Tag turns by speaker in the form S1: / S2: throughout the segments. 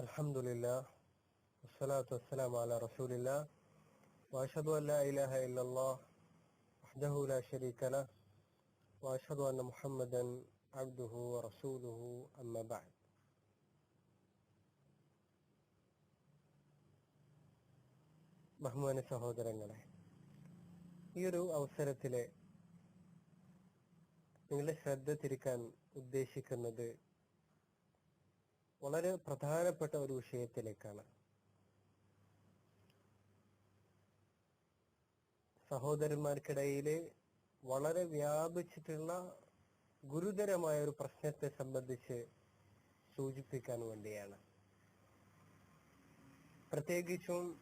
S1: الحمد لله والصلاة والسلام على رسول الله وأشهد أن لا إله إلا الله وحده لا شريك له وأشهد أن محمدا عبده ورسوله أما بعد. ബഹുമാന يرو أو ഒരു അവസരത്തിലെ നിങ്ങളുടെ ശ്രദ്ധ തിരിക്കാൻ ഉദ്ദേശിക്കുന്നത് വളരെ പ്രധാനപ്പെട്ട ഒരു വിഷയത്തിലേക്കാണ്. സഹോദരന്മാർക്കിടയിൽ വളരെ വ്യാപിച്ചിട്ടുള്ള ഗുരുതരമായ ഒരു പ്രശ്നത്തെ സംബന്ധിച്ച് സൂചിപ്പിക്കാൻ വേണ്ടിയാണ്. പ്രത്യേകിച്ചും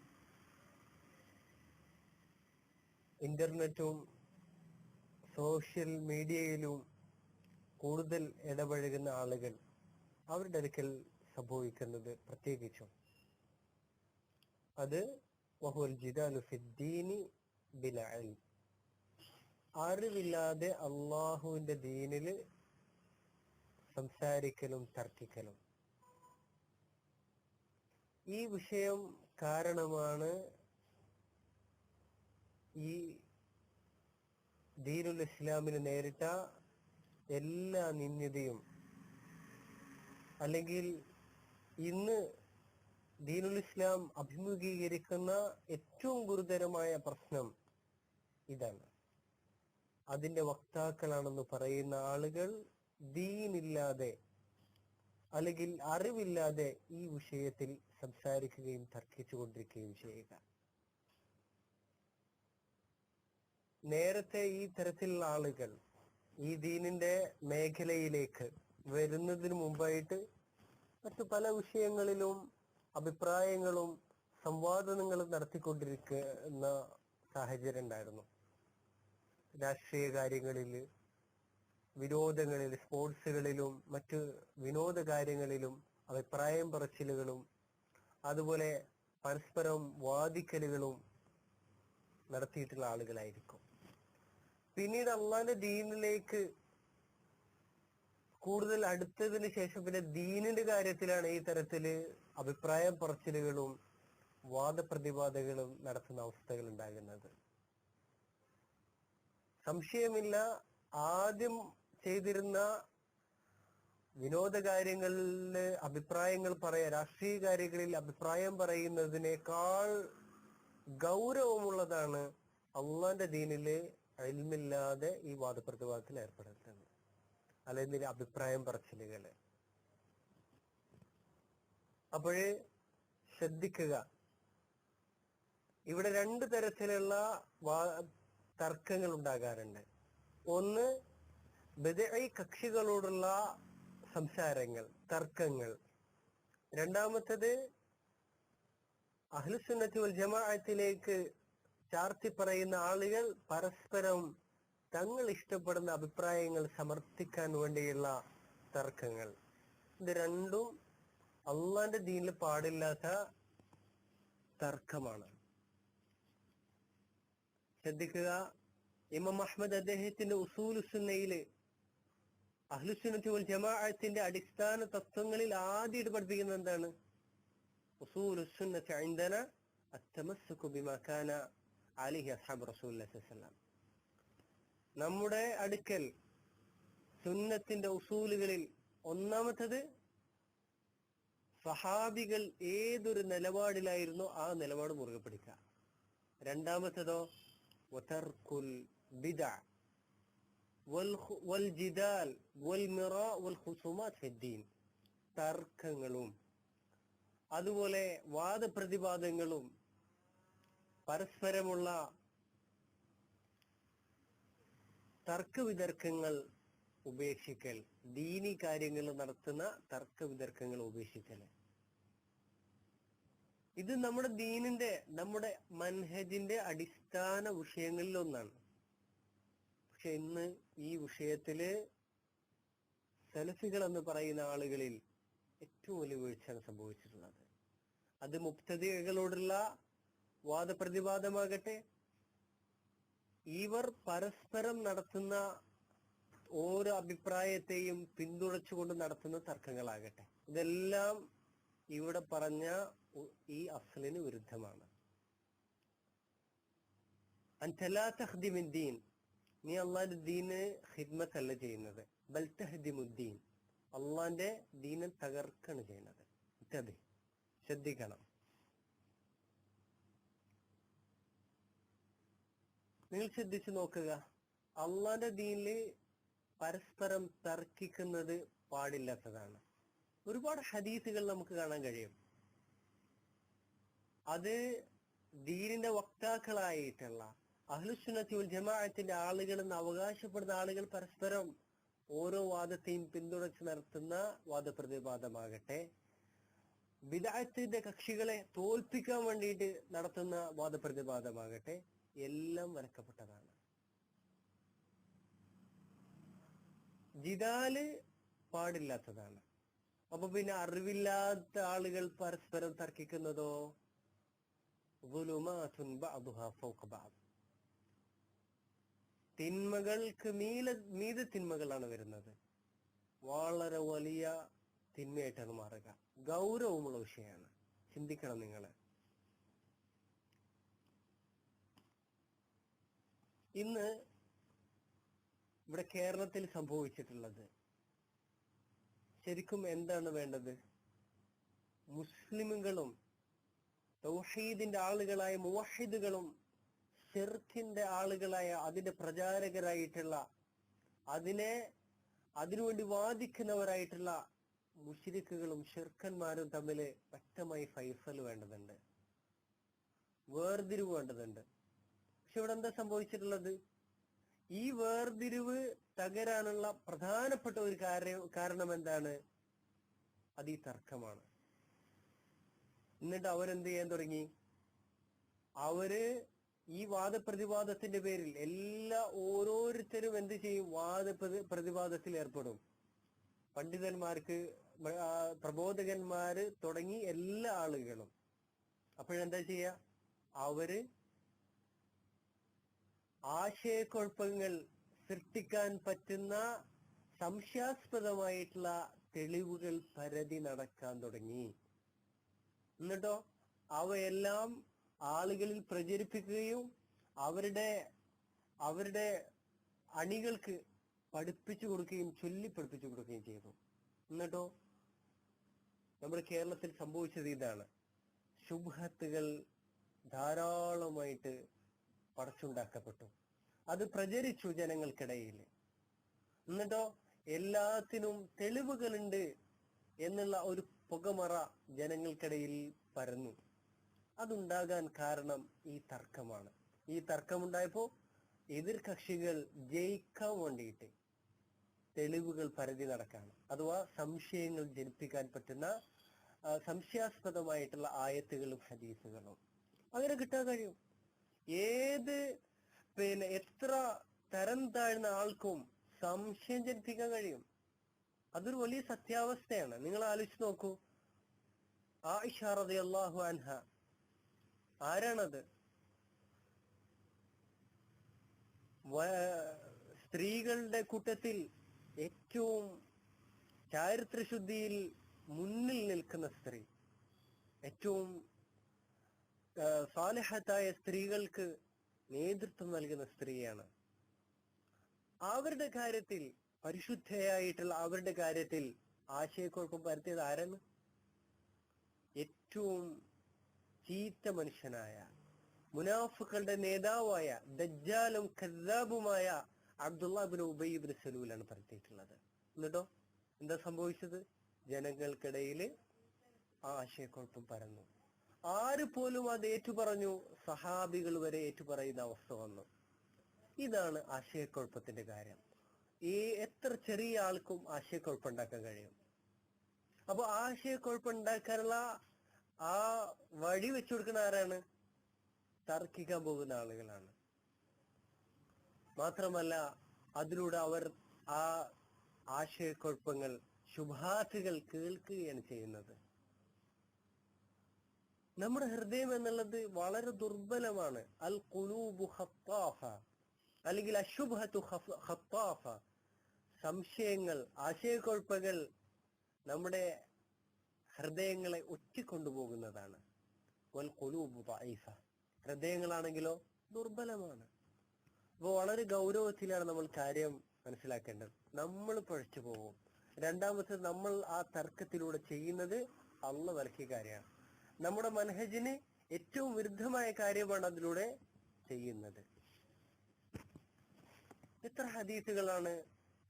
S1: ഇന്റർനെറ്റും സോഷ്യൽ മീഡിയയിലും കൂടുതൽ ഇടപഴകുന്ന ആളുകൾ അവരുടെ അടുക്കൽ സംഭവിക്കുന്നത് പ്രത്യേകിച്ചും അത് വഹുൽ ജിദാലു ഫിദ്ദീനി. അറിവില്ലാതെ അള്ളാഹുവിന്റെ ദീനിൽ സംസാരിക്കലും തർക്കിക്കലും ഈ വിഷയം കാരണമാണ് ഈ ദീനുൽ ഇസ്ലാമിന് നേരിട്ട എല്ലാ നിന്ദ്യതയും അല്ലെങ്കിൽ ഇന്ന് ദീനുൽ ഇസ്ലാം അഭിമുഖീകരിക്കുന്ന ഏറ്റവും ഗുരുതരമായ പ്രശ്നം ഇതാണ്. അതിന്റെ വക്താക്കളാണെന്ന് പറയുന്ന ആളുകൾ ദീനില്ലാതെ അല്ലെങ്കിൽ അറിവില്ലാതെ ഈ വിഷയത്തിൽ സംസാരിക്കുകയും തർക്കിച്ചു കൊണ്ടിരിക്കുകയും ചെയ്യുക. നേരത്തെ ഈ തരത്തിലുള്ള ആളുകൾ ഈ ദീനിന്റെ മേഖലയിലേക്ക് വരുന്നതിന് മുമ്പായിട്ട് മറ്റു പല വിഷയങ്ങളിലും അഭിപ്രായങ്ങളും സംവാദങ്ങളും നടത്തിക്കൊണ്ടിരിക്കുന്ന സാഹചര്യം ഉണ്ടായിരുന്നു. രാഷ്ട്രീയ കാര്യങ്ങളിൽ വിനോദങ്ങളിൽ സ്പോർട്സുകളിലും മറ്റ് വിനോദ കാര്യങ്ങളിലും അഭിപ്രായം പറച്ചിലുകളും അതുപോലെ പരസ്പരം വാദിക്കലുകളും നടത്തിയിട്ടുള്ള ആളുകളായിരിക്കും. പിന്നീട് അള്ളാന്റെ ദീനിലേക്ക് കൂടുതൽ അടുത്തതിന് ശേഷം പിന്നെ ദീനിന്റെ കാര്യത്തിലാണ് ഈ തരത്തിൽ അഭിപ്രായം പറച്ചിലുകളും വാദപ്രതിവാദങ്ങളും നടത്തുന്ന അവസ്ഥകൾ ഉണ്ടാകുന്നത്. സംശയമില്ല. ആദ്യം ചെയ്തിരുന്ന വിനോദ കാര്യങ്ങളിൽ അഭിപ്രായങ്ങൾ പറയാ രാഷ്ട്രീയ കാര്യങ്ങളിൽ അഭിപ്രായം പറയുന്നതിനേക്കാൾ ഗൗരവമുള്ളതാണ് അള്ളാന്റെ ദീനിൽ അയൽമില്ലാതെ ഈ വാദപ്രതിവാദത്തിൽ ഏർപ്പെടുത്തുന്നത് അല്ലെങ്കിൽ അഭിപ്രായം പറച്ചിലുകൾ അപ്പോഴേ ശ്രദ്ധിക്കുക. ഇവിടെ രണ്ട് തരത്തിലുള്ള തർക്കങ്ങൾ ഉണ്ടാകാറുണ്ട് ഒന്ന് ബദഈ കക്ഷികളോടുള്ള സംസാരങ്ങൾ തർക്കങ്ങൾ. രണ്ടാമത്തത് അഹ്ലുസുന്നത്തി വൽ ജമാഅത്തിലേക്ക് ചാർത്തി പറയുന്ന ആളുകൾ പരസ്പരം തങ്ങൾ ഇഷ്ടപ്പെടുന്ന അഭിപ്രായങ്ങൾ സമർത്ഥിക്കാൻ വേണ്ടിയുള്ള തർക്കങ്ങൾ. ഇത് രണ്ടും അള്ളാന്റെ ദീനിൽ പാടില്ലാത്ത തർക്കമാണ്. ശ്രദ്ധിക്കുക ഇമാം അഹമ്മദ് അദ്ദേഹത്തിന്റെ ഉസൂലുസുന്നയിൽ അഹ്ലുസുനത്തി വൽ ജമാഅത്തിന്റെ അടിസ്ഥാന തത്വങ്ങളിൽ ആദ്യമായിട്ട് പഠിപ്പിക്കുന്നത് എന്താണ്? ഉസൂലുസുന്നത്തി അത്തമസ്സുഖു ബിമാക്കാന അലിഹി അസ്ഹാബ് റസൂൽ അലൈഹി നമ്മുടെ അടുക്കൽ സുന്നത്തിന്റെ ഉസൂലുകളിൽ ഒന്നാമത്തത് സഹാബികൾ ഏതൊരു നിലപാടിലായിരുന്നു ആ നിലപാട് മുറുകെ പിടിക്കുക. രണ്ടാമത്തതോ വതർക്കുൽ ഫിദ്ദീൻ തർക്കങ്ങളും അതുപോലെ വാദപ്രതിവാദങ്ങളും പരസ്പരമുള്ള തർക്കവിതർക്കങ്ങൾ ഉപേക്ഷിക്കൽ ദീനി കാര്യങ്ങൾ നടത്തുന്ന തർക്കവിതർക്കങ്ങൾ ഉപേക്ഷിക്കൽ. ഇത് നമ്മുടെ ദീനിന്റെ നമ്മുടെ മൻഹജിന്റെ അടിസ്ഥാന വിഷയങ്ങളിൽ ഒന്നാണ്. പക്ഷെ ഇന്ന് ഈ വിഷയത്തിൽ സെലഫികൾ എന്ന് പറയുന്ന ആളുകളിൽ ഏറ്റവും വലിയ വീഴ്ചയാണ് സംഭവിച്ചിട്ടുള്ളത്. അത് മുക്തതകളോടുള്ള വാദപ്രതിവാദമാകട്ടെ ഇവർ പരസ്പരം നടത്തുന്ന ഓരോ അഭിപ്രായത്തെയും പിന്തുണച്ചുകൊണ്ട് നടത്തുന്ന തർക്കങ്ങളാകട്ടെ. ഇതെല്ലാം ഇവിടെ പറഞ്ഞ ഈ അസ്ലിന് വിരുദ്ധമാണ്. അൻതലാ തഹ്ദിമുദ്ദീൻ നീ അള്ളാന്റെ ദീന് ഹിദ്മത്ത് അല്ല ചെയ്യുന്നത്. ബൽ തഹ്ദിമുദ്ദീൻ അള്ളാന്റെ ദീനെ തകർക്കാണ് ചെയ്യുന്നത്. ശ്രദ്ധിക്കണം. നിങ്ങൾ ശ്രദ്ധിച്ചു നോക്കുക. അള്ളാന്റെ ദീനിൽ പരസ്പരം തർക്കിക്കുന്നത് പാടില്ലാത്തതാണ്. ഒരുപാട് ഹദീസുകൾ നമുക്ക് കാണാൻ കഴിയും. അത് ദീനിന്റെ വക്താക്കളായിട്ടുള്ള അഹ്ലുസുനത്തിൽ ജമാഅത്തിന്റെ ആളുകൾ എന്ന് അവകാശപ്പെടുന്ന ആളുകൾ പരസ്പരം ഓരോ വാദത്തെയും പിന്തുണച്ച് നടത്തുന്ന വാദപ്രതിവാദമാകട്ടെ. വിദായത്തിന്റെ കക്ഷികളെ തോൽപ്പിക്കാൻ വേണ്ടിയിട്ട് നടത്തുന്ന വാദപ്രതിവാദമാകട്ടെ. എല്ലാം മറക്കപ്പെട്ടതാണ് ജിദാൽ പാടില്ലാത്തതാണ്. അപ്പൊ പിന്നെ അറിവില്ലാത്ത ആളുകൾ പരസ്പരം തർക്കിക്കുന്നതോ? തിന്മകൾക്ക് മീല നീത തിന്മകളാണ് വരുന്നത്. വളരെ വലിയ തിന്മയായിട്ടാണ് മാറുക. ഗൗരവമുള്ള വിഷയമാണ്. ചിന്തിക്കണം നിങ്ങളെ. ഇന്ന് ഇവിടെ കേരളത്തിൽ സംഭവിച്ചിട്ടുള്ളത് ശരിക്കും എന്താണ് വേണ്ടത്? മുസ്ലിമുകളും തൗഹീദിന്റെ ആളുകളായ മുവഹിദുകളും ഷെർഖിന്റെ ആളുകളായ അതിന്റെ പ്രചാരകരായിട്ടുള്ള അതിനെ അതിനുവേണ്ടി വാദിക്കുന്നവരായിട്ടുള്ള മുഷിരിക്കുകളും ഷിർഖന്മാരും തമ്മിൽ വ്യക്തമായി ഫൈസൽ വേണ്ടതുണ്ട്. വേർതിരിവ് വേണ്ടതുണ്ട്. പക്ഷെ ഇവിടെ എന്താ സംഭവിച്ചിട്ടുള്ളത്? ഈ വേർതിരിവ് തകരാനുള്ള പ്രധാനപ്പെട്ട ഒരു കാര്യം കാരണം എന്താണ് അത് ഈ തർക്കമാണ്. എന്നിട്ട് അവരെന്ത് ചെയ്യാൻ തുടങ്ങി? അവർ ഈ വാദപ്രതിവാദത്തിന്റെ പേരിൽ എല്ലാ ഓരോരുത്തരും എന്ത് ചെയ്യും? വാദ പ്രതിവാദത്തിൽ ഏർപ്പെടും. പണ്ഡിതന്മാർക്ക് പ്രബോധകന്മാര് തുടങ്ങി എല്ലാ ആളുകളും. അപ്പോഴെന്താ ചെയ്യാ? അവർ ആശയക്കുഴപ്പങ്ങൾ സൃഷ്ടിക്കാൻ പറ്റുന്ന സംശയാസ്പദമായിട്ടുള്ള തെളിവുകൾ പരതി നടക്കാൻ തുടങ്ങി. എന്നിട്ടോ അവയെല്ലാം ആളുകളിൽ പ്രചരിപ്പിക്കുകയും അവരുടെ അവരുടെ അണികൾക്ക് പഠിപ്പിച്ചു കൊടുക്കുകയും ചൊല്ലി പഠിപ്പിച്ചു കൊടുക്കുകയും ചെയ്തു. എന്നിട്ടോ നമ്മുടെ കേരളത്തിൽ സംഭവിച്ചത് ഇതാണ്. ശുഭത്തുകൾ ധാരാളമായിട്ട് പടച്ചുണ്ടാക്കപ്പെട്ടു. അത് പ്രചരിച്ചു ജനങ്ങൾക്കിടയിൽ. എന്നിട്ടോ എല്ലാത്തിനും തെളിവുകളുണ്ട് എന്നുള്ള ഒരു പുകമറ ജനങ്ങൾക്കിടയിൽ പരന്നു. അതുണ്ടാകാൻ കാരണം ഈ തർക്കമാണ്. ഈ തർക്കമുണ്ടായപ്പോ എതിർ കക്ഷികൾ ജയിക്കാൻ വേണ്ടിയിട്ട് തെളിവുകൾ പരതി നടക്കാണ്. അഥവാ സംശയങ്ങൾ ജനിപ്പിക്കാൻ പറ്റുന്ന സംശയാസ്പദമായിട്ടുള്ള ആയത്തുകളും ഹദീസുകളും. അങ്ങനെ കിട്ടാൻ കഴിയും. ഏത് പിന്നെ എത്ര തരം താഴ്ന്ന ആൾക്കും സംശയം ജനിപ്പിക്കാൻ കഴിയും? അതൊരു വലിയ സത്യാവസ്ഥയാണ്. നിങ്ങൾ ആലോചിച്ച് നോക്കൂ. ആയിഷ റളിയല്ലാഹു അൻഹ ആരാണത്? സ്ത്രീകളുടെ കൂട്ടത്തിൽ ഏറ്റവും ചാരിത്രശുദ്ധിയിൽ മുന്നിൽ നിൽക്കുന്ന സ്ത്രീ. ഏറ്റവും സാലിഹത്തായ സ്ത്രീകൾക്ക് നേതൃത്വം നൽകുന്ന സ്ത്രീയാണ്. അവരുടെ കാര്യത്തിൽ പരിശുദ്ധയായിട്ടുള്ള അവരുടെ കാര്യത്തിൽ ആശയക്കുഴപ്പം പരത്തിയത് ആരാണ്? ഏറ്റവും ചീത്ത മനുഷ്യനായ മുനാഫുക്കളുടെ നേതാവായ ദജ്ജാലും ഖദ്ദാബുമായ അബ്ദുല്ലാബിൻ ഉബൈബിൻ സലൂലാണ് പരത്തിയിട്ടുള്ളത്. എന്നിട്ടോ? എന്താ സംഭവിച്ചത്? ജനങ്ങൾക്കിടയിൽ ആശയക്കുഴപ്പം പരന്നു. ആര് പോലും അത് ഏറ്റുപറഞ്ഞു? സഹാബികൾ വരെ ഏറ്റുപറയുന്ന അവസ്ഥ വന്നു. ഇതാണ് ആശയക്കുഴപ്പത്തിന്റെ കാര്യം. ഈ എത്ര ചെറിയ ആൾക്കും ആശയക്കുഴപ്പമുണ്ടാക്കാൻ കഴിയും. അപ്പൊ ആശയക്കുഴപ്പം ഉണ്ടാക്കാനുള്ള ആ വഴി വെച്ചു കൊടുക്കുന്ന ആരാണ്? തർക്കിക്കാൻ പോകുന്ന ആളുകളാണ്. മാത്രമല്ല അതിലൂടെ അവർ ആ ആശയക്കുഴപ്പങ്ങൾ ശുഭാത്തുകൾ കേൾക്കുകയാണ് ചെയ്യുന്നത്. നമ്മുടെ ഹൃദയം എന്നുള്ളത് വളരെ ദുർബലമാണ്. അൽ കുലൂബു ഖത്താഫ. അല്ലെങ്കിൽ അശുഭത്തു ഹത്താഫ സംശയങ്ങൾ ആശയക്കുഴപ്പകൾ നമ്മുടെ ഹൃദയങ്ങളെ ഒറ്റിക്കൊണ്ടുപോകുന്നതാണ്. വൽ ഖുലൂബു തായിഫ ഹൃദയങ്ങളാണെങ്കിലോ ദുർബലമാണ്. അപ്പോൾ വളരെ ഗൗരവത്തിലാണ് നമ്മൾ കാര്യം മനസ്സിലാക്കേണ്ടത്. നമ്മൾ പഴച്ചു പോകും രണ്ടാമത്തെ നമ്മൾ ആ തർക്കത്തിലൂടെ ചെയ്യുന്നത് അള്ള വിലക്കിയ കാര്യമാണ്. നമ്മുടെ മനഹജിന് ഏറ്റവും വിരുദ്ധമായ കാര്യമാണ് അതിലൂടെ ചെയ്യുന്നത് എത്ര ഹദീസുകളാണ്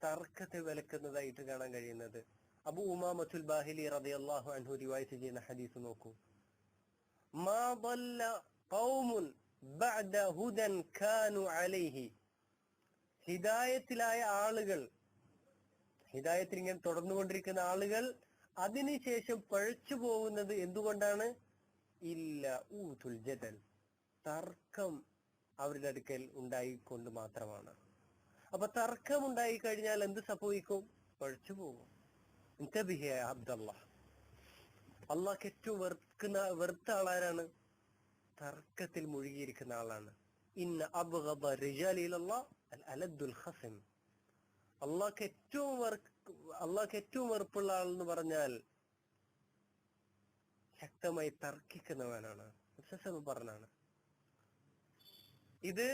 S1: തർക്കത്തെ വിലക്കുന്നതായിട്ട് കാണാൻ കഴിയുന്നത് അബു ഉമാമത്തുൽ ബാഹിലി റളിയല്ലാഹു അൻഹു റിവായത്ത് ചെയ്യുന്ന ഹദീസ് നോക്കൂ മാ ضل قوم بعد هدى كانوا عليه ഹിദായത്തിലായ ആളുകൾ ഹിദായത്തിൽ ഇങ്ങനെ തുടർന്നുകൊണ്ടിരിക്കുന്ന ആളുകൾ അതിനുശേഷം പഴച്ചു പോകുന്നത് എന്തുകൊണ്ടാണ്? ഇല്ല. ഊതുൽ ജദൽ തർക്കം അവരുടെ അടുക്കൽ ഉണ്ടായിക്കൊണ്ട് മാത്രമാണ്. അപ്പൊ തർക്കം ഉണ്ടായി കഴിഞ്ഞാൽ എന്ത് സംഭവിക്കും? പഴച്ചു പോകും. അബ്ദുള്ള. അള്ളാഹ് ഏറ്റവും വെറുക്കുന്ന വെറുത്ത ആളാരാണ്? തർക്കത്തിൽ മുഴുകിയിരിക്കുന്ന ആളാണ്. ഇന്ന അബ്ഗദ റിജാലിലല്ല അൽ അലദ്ദുൽ ഖസം. അള്ളാഹ്ക്ക് ഏറ്റവും വെറുക്ക് അള്ളാഹ്ക്ക് ഏറ്റവും വെറുപ്പുള്ള ആൾ എന്ന് പറഞ്ഞാൽ ശക്തമായി തർക്കിക്കുന്നവനാണ്. പറഞ്ഞാണ്. ഇത്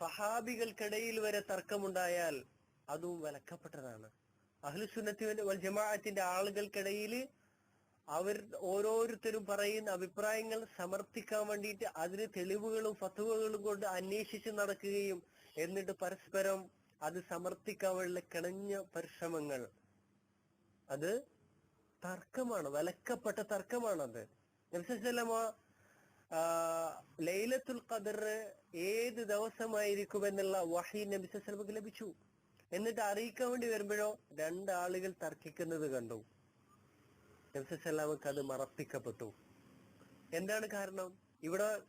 S1: സഹാബികൾക്കിടയിൽ വരെ തർക്കമുണ്ടായാൽ അതും വിലക്കപ്പെട്ടതാണ്. അഹ്ലുസുന്നത്തി വൽ ജമാഅത്തിന്റെ ആളുകൾക്കിടയിൽ അവർ ഓരോരുത്തരും പറയുന്ന അഭിപ്രായങ്ങൾ സമർത്ഥിക്കാൻ വേണ്ടിയിട്ട് അതിന് തെളിവുകളും ഫത്തുവകളും കൊണ്ട് അന്വേഷിച്ച് നടക്കുകയും എന്നിട്ട് പരസ്പരം അത് സമർത്ഥിക്കാനുള്ള കിണഞ്ഞ പരിശ്രമങ്ങൾ. അത് തർക്കമാണ് വിലക്കപ്പെട്ട തർക്കമാണത്. ലൈലത്തുൽ ഖദർ ഏത് ദിവസമായിരിക്കും എന്നുള്ള വഹി നബിസ്വലമക്ക് ലഭിച്ചു. എന്നിട്ട് അറിയിക്കാൻ വേണ്ടി വരുമ്പോഴോ രണ്ടാളുകൾ തർക്കിക്കുന്നത് കണ്ടു. നബിസ്വലാമക്ക് അത് മറപ്പിക്കപ്പെട്ടു. എന്താണ് കാരണം? ഇവിടെ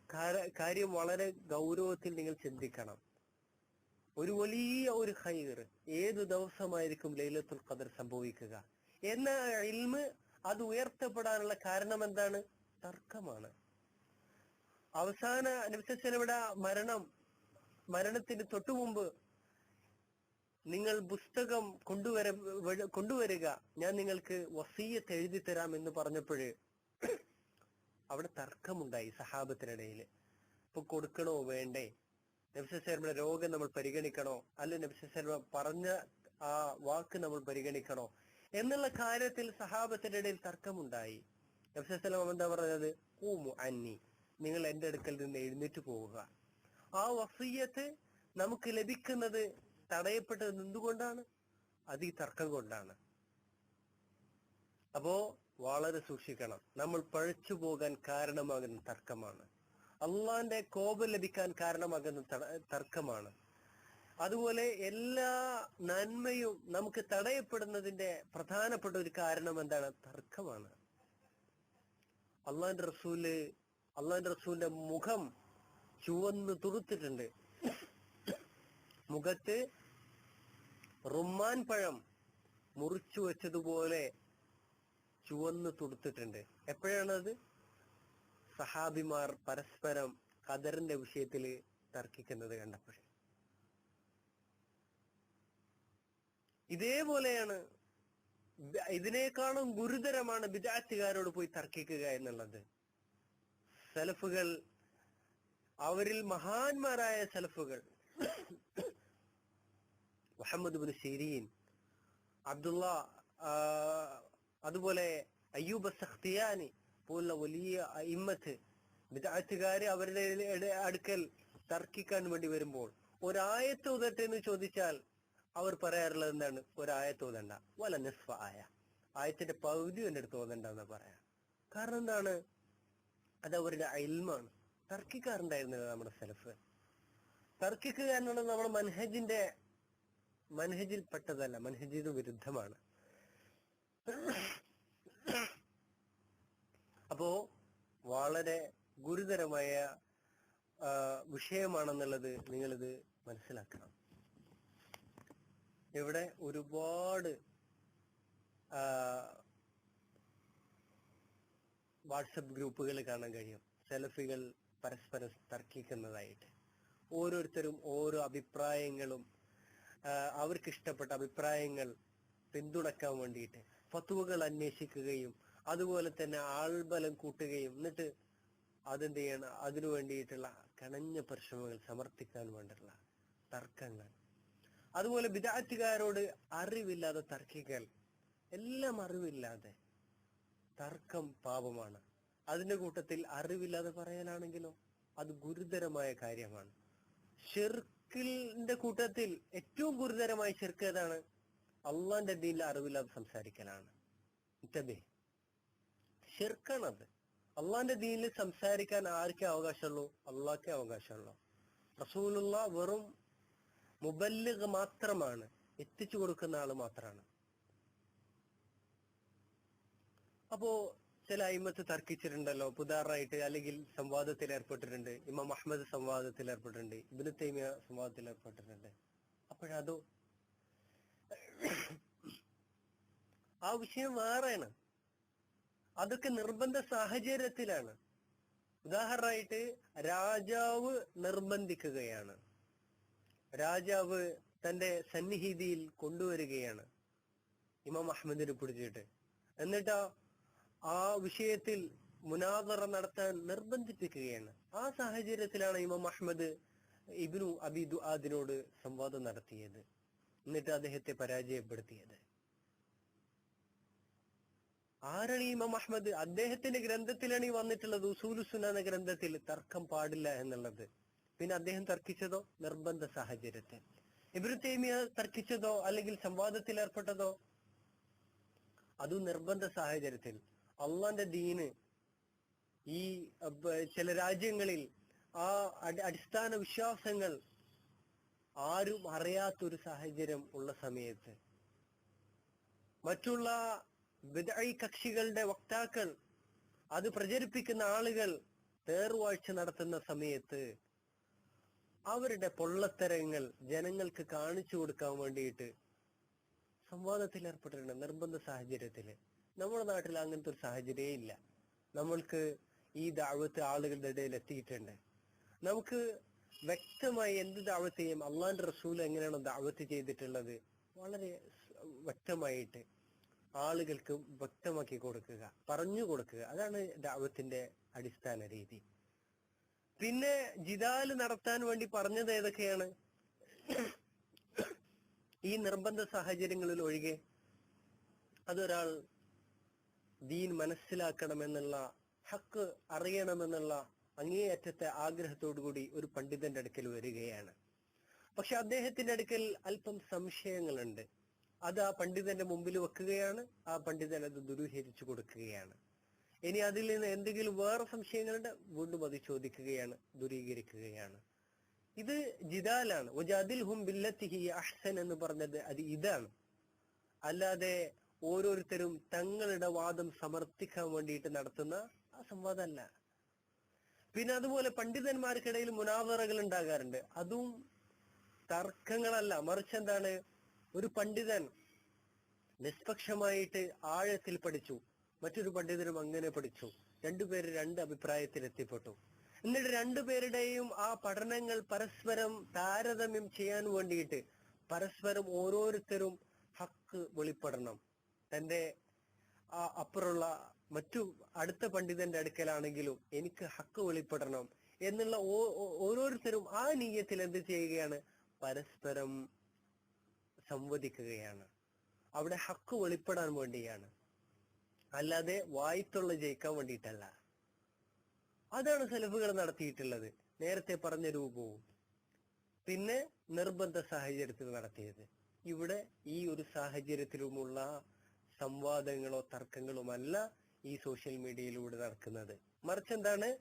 S1: കാര്യം വളരെ ഗൗരവത്തിൽ നിങ്ങൾ ചിന്തിക്കണം. ഒരു വലിയ ഒരു ഹൈർ ഏത് ദിവസമായിരിക്കും ലൈലത്തുൽ ഖദർ സംഭവിക്കുക? എന്ന ഇൽമ് അത് ഉയർത്തപ്പെടാനുള്ള കാരണം എന്താണ്? തർക്കമാണ്. അവസാന നബിസലയുടെ മരണം മരണത്തിന് തൊട്ടു മുമ്പ് നിങ്ങൾ പുസ്തകം കൊണ്ടുവര കൊണ്ടുവരിക. ഞാൻ നിങ്ങൾക്ക് വസീയത്ത് എഴുതി തരാം എന്ന് പറഞ്ഞപ്പോഴ് അവിടെ തർക്കമുണ്ടായി സഹാബത്തിനിടയിൽ. ഇപ്പൊ കൊടുക്കണോ? വേണ്ടേ? നബ്സർമയുടെ രോഗം നമ്മൾ പരിഗണിക്കണോ? അല്ലെ നബ്സർമ പറഞ്ഞ ആ വാക്ക് നമ്മൾ പരിഗണിക്കണോ? എന്നുള്ള കാര്യത്തിൽ സഹാബത്തിന്റെ ഇടയിൽ തർക്കമുണ്ടായി. നബ്സലം എന്താ പറഞ്ഞത്? ഊമു അന്നി. നിങ്ങൾ എന്റെ അടുക്കൽ നിന്ന് എഴുന്നേറ്റ് പോവുക. ആ വസീയത്ത് നമുക്ക് ലഭിക്കുന്നത് തടയപ്പെട്ടത് എന്തുകൊണ്ടാണ്? അത് ഈ തർക്കം കൊണ്ടാണ്. അപ്പോ വളരെ സൂക്ഷിക്കണം. നമ്മൾ പഴച്ചു പോകാൻ കാരണമാകുന്ന തർക്കമാണ്. അള്ളാന്റെ കോപം ലഭിക്കാൻ കാരണമാകുന്ന തർക്കമാണ്. അതുപോലെ എല്ലാ നന്മയും നമുക്ക് തടയപ്പെടുന്നതിന്റെ പ്രധാനപ്പെട്ട ഒരു കാരണം എന്താണ്? തർക്കമാണ്. അള്ളാന്റെ റസൂൽ അള്ളാന്റെ റസൂലിന്റെ മുഖം ചുവന്ന് തുറുത്തിട്ടുണ്ട് മുഖത്ത് റുമാൻ പഴം മുറിച്ചു വെച്ചതുപോലെ ചുവന്ന് തുടുത്തിട്ടുണ്ട്. എപ്പോഴാണത്? സഹാബിമാർ പരസ്പരം ഖദറിന്റെ വിഷയത്തിൽ തർക്കിക്കുന്നത് കണ്ടപ്പോൾ. ഇതേപോലെയാണ് ഇതിനേക്കാളും ഗുരുതരമാണ് ബിദാറ്റുകാരോട് പോയി തർക്കിക്കുക എന്നുള്ളത്. സലഫുകൾ അവരിൽ മഹാന്മാരായ സലഫുകൾ മുഹമ്മദ് ബിൻ സിരീൻ അബ്ദുള്ള അതുപോലെ അയ്യൂബ് സഖ്തിയാനി പോലുള്ള വലിയ ഇമ്മത്ത് വിദാറ്റുകാര് അവരുടെ അടുക്കൽ തർക്കിക്കാൻ വേണ്ടി വരുമ്പോൾ ഒരായത്ത് ഉതട്ടെ എന്ന് ചോദിച്ചാൽ അവർ പറയാറുള്ളത് എന്താണ്? ഒരായത്ത് ഓതണ്ട വല നിസ്ഫ ആയ. ആയത്തിന്റെ പകുതി എന്റെ അടുത്ത് ഓതണ്ടെന്ന് പറയാം. കാരണം എന്താണ്? അത് അവരുടെ അയൽമാണ് തർക്കിക്കാറുണ്ടായിരുന്നത് നമ്മുടെ സെൽഫ് തർക്കിക്കുക എന്നുള്ളത് നമ്മുടെ മനഹജിന്റെ മനഹജിൽ പെട്ടതല്ല മനഹജിന് വിരുദ്ധമാണ് അപ്പോ വളരെ ഗുരുതരമായ വിഷയമാണെന്നുള്ളത് നിങ്ങളിത് മനസ്സിലാക്കണം. ഇവിടെ ഒരുപാട് വാട്സപ്പ് ഗ്രൂപ്പുകൾ കാണാൻ കഴിയും. സെൽഫികൾ പരസ്പരം തർക്കിക്കുന്നതായിട്ട്. ഓരോരുത്തരും ഓരോ അഭിപ്രായങ്ങളും അവർക്കിഷ്ടപ്പെട്ട അഭിപ്രായങ്ങൾ പിന്തുണക്കാൻ വേണ്ടിയിട്ട് ഫത്തുവകൾ അന്വേഷിക്കുകയും അതുപോലെ തന്നെ ആൾബലം കൂട്ടുകയും എന്നിട്ട് അതെന്ത് ചെയ്യണം അതിനു വേണ്ടിയിട്ടുള്ള കണഞ്ഞ പരിശ്രമങ്ങൾ സമർത്ഥിക്കാൻ വേണ്ടിയുള്ള തർക്കങ്ങൾ. അതുപോലെ വിദാറ്റുകാരോട് അറിവില്ലാതെ തർക്കിക്കൽ. എല്ലാം അറിവില്ലാതെ. തർക്കം പാപമാണ്. അതിന്റെ കൂട്ടത്തിൽ അറിവില്ലാതെ പറയാനാണെങ്കിലോ അത് ഗുരുതരമായ കാര്യമാണ്. ഷെർക്കിന്റെ കൂട്ടത്തിൽ ഏറ്റവും ഗുരുതരമായ ഷെർക്ക് ഏതാണ്? അള്ളാന്റെ ദീനിൽ അറിവില്ലാതെ സംസാരിക്കലാണ്. ഷിർക്കാണത്. അള്ളാന്റെ ദീനിൽ സംസാരിക്കാൻ ആർക്കേ അവകാശമുള്ളൂ? അള്ളാഹ്ക്കേ അവകാശമുള്ളൂ. റസൂലുള്ള വെറും മുബല്ലിഗ് മാത്രമാണ്. എത്തിച്ചു കൊടുക്കുന്ന ആൾ മാത്രമാണ്. അപ്പോ ചില അയിമത്ത് തർക്കിച്ചിട്ടുണ്ടല്ലോ. പുതാറായിട്ട് അല്ലെങ്കിൽ സംവാദത്തിൽ ഏർപ്പെട്ടിട്ടുണ്ട്. ഇമാം അഹമ്മദ് സംവാദത്തിൽ ഏർപ്പെട്ടിട്ടുണ്ട്. ഇബിന് തൈമിയ സംവാദത്തിൽ ഏർപ്പെട്ടിട്ടുണ്ട്. അപ്പോഴതോ ആ വിഷയം വേറെയാണ്. അതൊക്കെ നിർബന്ധ സാഹചര്യത്തിലാണ്. ഉദാഹരണമായിട്ട് രാജാവ് നിർബന്ധിക്കുകയാണ്. രാജാവ് തന്റെ സന്നിഹിതിയിൽ കൊണ്ടുവരികയാണ്. ഇമാം അഹമ്മദിനെ പിടിച്ചിട്ട്. എന്നിട്ട് ആ വിഷയത്തിൽ മുനാദറ നടത്താൻ നിർബന്ധിപ്പിക്കുകയാണ്. ആ സാഹചര്യത്തിലാണ് ഇമാം അഹമ്മദ് ഇബിനു അബി ദുആദിനോട് സംവാദം നടത്തിയത്. എന്നിട്ട് അദ്ദേഹത്തെ പരാജയപ്പെടുത്തിയത്. ആരാണ് ഈ ഇമാം അഹമ്മദ് അദ്ദേഹത്തിന്റെ ഗ്രന്ഥത്തിലാണ് ഈ വന്നിട്ടുള്ളത്. ഉസൂലുസുന എന്ന ഗ്രന്ഥത്തിൽ തർക്കം പാടില്ല എന്നുള്ളത്. പിന്നെ അദ്ദേഹം തർക്കിച്ചതോ? നിർബന്ധ സാഹചര്യത്തിൽ. ഇബ്രുത്തേമിയ തർക്കിച്ചതോ? അല്ലെങ്കിൽ സംവാദത്തിൽ ഏർപ്പെട്ടതോ? അതും നിർബന്ധ സാഹചര്യത്തിൽ. അള്ളാന്റെ ദീന് ഈ ചില രാജ്യങ്ങളിൽ ആ അടിസ്ഥാന വിശ്വാസങ്ങൾ ആരും അറിയാത്തൊരു സാഹചര്യം ഉള്ള സമയത്ത്. മറ്റുള്ള വിദഈ കക്ഷികളുടെ വക്താക്കൾ അത് പ്രചരിപ്പിക്കുന്ന ആളുകൾ തേർവാഴ്ച നടത്തുന്ന സമയത്ത് അവരുടെ പൊള്ളത്തരങ്ങൾ ജനങ്ങൾക്ക് കാണിച്ചു കൊടുക്കാൻ വേണ്ടിയിട്ട് സംവാദത്തിൽ ഏർപ്പെട്ടിട്ടുണ്ട് നിർബന്ധ സാഹചര്യത്തിൽ നമ്മുടെ നാട്ടിൽ അങ്ങനത്തെ ഒരു സാഹചര്യമേ ഇല്ല. നമ്മൾക്ക് ഈ ദാവത്ത് ആളുകളുടെ ഇടയിൽ എത്തിയിട്ടുണ്ട്. നമുക്ക് വ്യക്തമായി എന്ത് ദാവത്ത് ചെയ്യും അള്ളാന്റെ റസൂൽ എങ്ങനെയാണ് ദാവത്ത് ചെയ്തിട്ടുള്ളത് വളരെ വ്യക്തമായിട്ട് ആളുകൾക്ക് വ്യക്തമാക്കി കൊടുക്കുക പറഞ്ഞു കൊടുക്കുക. അതാണ് ദാവത്തിന്റെ അടിസ്ഥാന രീതി. പിന്നെ ജിദാൽ നടത്താൻ വേണ്ടി പറഞ്ഞത് ഏതൊക്കെയാണ്? ഈ നിർബന്ധ സാഹചര്യങ്ങളിൽ ഒഴികെ അതൊരാൾ ദീൻ മനസ്സിലാക്കണമെന്നുള്ള ഹക്ക് അറിയണമെന്നുള്ള അങ്ങേയറ്റത്തെ ആഗ്രഹത്തോടു കൂടി ഒരു പണ്ഡിതന്റെ അടുക്കൽ വരികയാണ്. പക്ഷെ അദ്ദേഹത്തിന്റെ അടുക്കൽ അല്പം സംശയങ്ങളുണ്ട്. അത് ആ പണ്ഡിതന്റെ മുമ്പിൽ വെക്കുകയാണ് ആ പണ്ഡിതൻ അത് ദുരൂഹരിച്ചു കൊടുക്കുകയാണ്. ഇനി അതിൽ നിന്ന് എന്തെങ്കിലും വേറെ സംശയങ്ങളുണ്ട് വീണ്ടും അത് ചോദിക്കുകയാണ് ദുരീകരിക്കുകയാണ്. ഇത് ജിദാലാണ്. ഒജാദിൽ ഹും ബില്ലത്തിഹി അഹ്സൻ എന്ന് പറഞ്ഞത് അത് ഇതാണ്. അല്ലാതെ ഓരോരുത്തരും തങ്ങളുടെ വാദം സമർത്ഥിക്കാൻ വേണ്ടിയിട്ട് നടത്തുന്ന ആ സംവാദമല്ല. പിന്നെ അതുപോലെ പണ്ഡിതന്മാർക്കിടയിൽ മുനാവറകൾ ഉണ്ടാകാറുണ്ട്. അതും തർക്കങ്ങളല്ല. മറിച്ച് എന്താണ്? ഒരു പണ്ഡിതൻ നിഷ്പക്ഷമായിട്ട് ആഴത്തിൽ പഠിച്ചു. മറ്റൊരു പണ്ഡിതനും അങ്ങനെ പഠിച്ചു. രണ്ടുപേര് രണ്ട് അഭിപ്രായത്തിൽ എത്തിപ്പെട്ടു എന്നിട്ട് രണ്ടുപേരുടെയും ആ പഠനങ്ങൾ പരസ്പരം താരതമ്യം ചെയ്യാൻ വേണ്ടിയിട്ട് പരസ്പരം ഓരോരുത്തരും ഹക്ക് വെളിപ്പെടണം. തന്റെ ആ അപ്പുറമുള്ള മറ്റു അടുത്ത പണ്ഡിതന്റെ അടുക്കലാണെങ്കിലും എനിക്ക് ഹക്ക് വെളിപ്പെടണം എന്നുള്ള ഓരോരുത്തരും ആ നീയത്തിൽ എന്ത് ചെയ്യുകയാണ്? പരസ്പരം സംവദിക്കുകയാണ്. അവിടെ ഹക്ക് വെളിപ്പെടാൻ വേണ്ടിയാണ്. അല്ലാതെ വായ്ത്തുള്ള ജയിക്കാൻ വേണ്ടിയിട്ടല്ല. അതാണ് സെലഫുകൾ നടത്തിയിട്ടുള്ളത്. നേരത്തെ പറഞ്ഞ രൂപവും. പിന്നെ നിർബന്ധ സാഹചര്യത്തിൽ നടത്തിയത്. ഇവിടെ ഈ ഒരു സാഹചര്യത്തിലുമുള്ള സംവാദങ്ങളോ തർക്കങ്ങളുമല്ല ഈ സോഷ്യൽ മീഡിയയിലൂടെ നടക്കുന്നത്. മറിച്ച് എന്താണ്?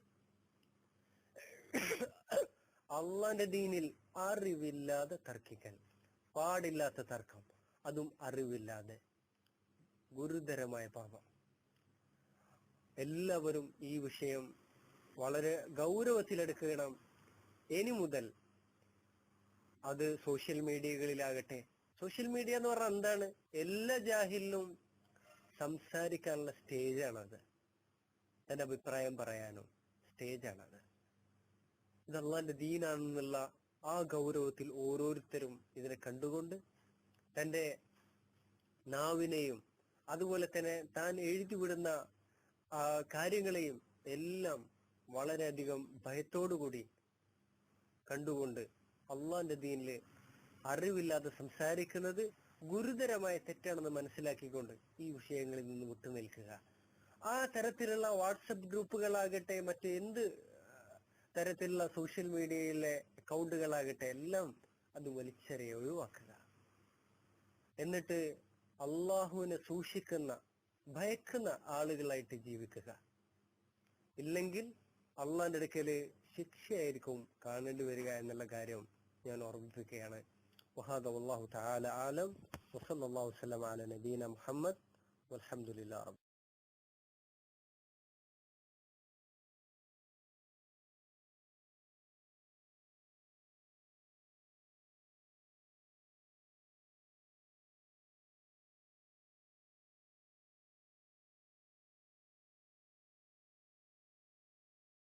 S1: അള്ളാന്റെ ദീനിൽ അറിവില്ലാതെ തർക്കിക്കൽ. പാടില്ലാത്ത തർക്കം. അതും അറിവില്ലാതെ. ഗുരുതരമായ പാപം. എല്ലാവരും ഈ വിഷയം വളരെ ഗൗരവത്തിലെടുക്കണം. ഇനി മുതൽ അത് സോഷ്യൽ മീഡിയകളിലാകട്ടെ. സോഷ്യൽ മീഡിയ എന്ന് പറഞ്ഞാൽ എന്താണ്? എല്ലാ ജാഹിലിലും സംസാരിക്കാനുള്ള സ്റ്റേജാണത്. തന്റെ അഭിപ്രായം പറയാനും സ്റ്റേജാണത്. ഇത് അള്ളാന്റെ ദീനാണെന്നുള്ള ആ ഗൗരവത്തിൽ ഓരോരുത്തരും ഇതിനെ കണ്ടുകൊണ്ട് തന്റെ നാവിനെയും അതുപോലെ തന്നെ താൻ എഴുതി വിടുന്ന ആ, കാര്യങ്ങളെയും എല്ലാം വളരെയധികം ഭയത്തോടുകൂടി കണ്ടുകൊണ്ട് അള്ളാന്റെ ദീനിൽ അറിവില്ലാതെ സംസാരിക്കുന്നത് ഗുരുതരമായ തെറ്റാണെന്ന് മനസ്സിലാക്കിക്കൊണ്ട് ഈ വിഷയങ്ങളിൽ നിന്ന് വിട്ടുനിൽക്കുക. ആ തരത്തിലുള്ള വാട്സപ്പ് ഗ്രൂപ്പുകളാകട്ടെ മറ്റ് എന്ത് ഇത്തരത്തിലുള്ള സോഷ്യൽ മീഡിയയിലെ അക്കൗണ്ടുകളാകട്ടെ എല്ലാം അത് വലിച്ചെറിയ ഒഴിവാക്കുക. എന്നിട്ട് അള്ളാഹുവിനെ സൂക്ഷിക്കുന്ന ഭയക്കുന്ന ആളുകളായിട്ട് ജീവിക്കുക. ഇല്ലെങ്കിൽ അള്ളാന്റെ അടുക്കൽ ശിക്ഷയായിരിക്കും കാണേണ്ടി വരിക എന്നുള്ള കാര്യം ഞാൻ ഓർമ്മിപ്പിക്കുകയാണ്. വഹാദ അള്ളാഹു താല ആലം അള്ളാഹു വസ്ലം ആല നബീന മുഹമ്മദ് വലഹമുല്ലാ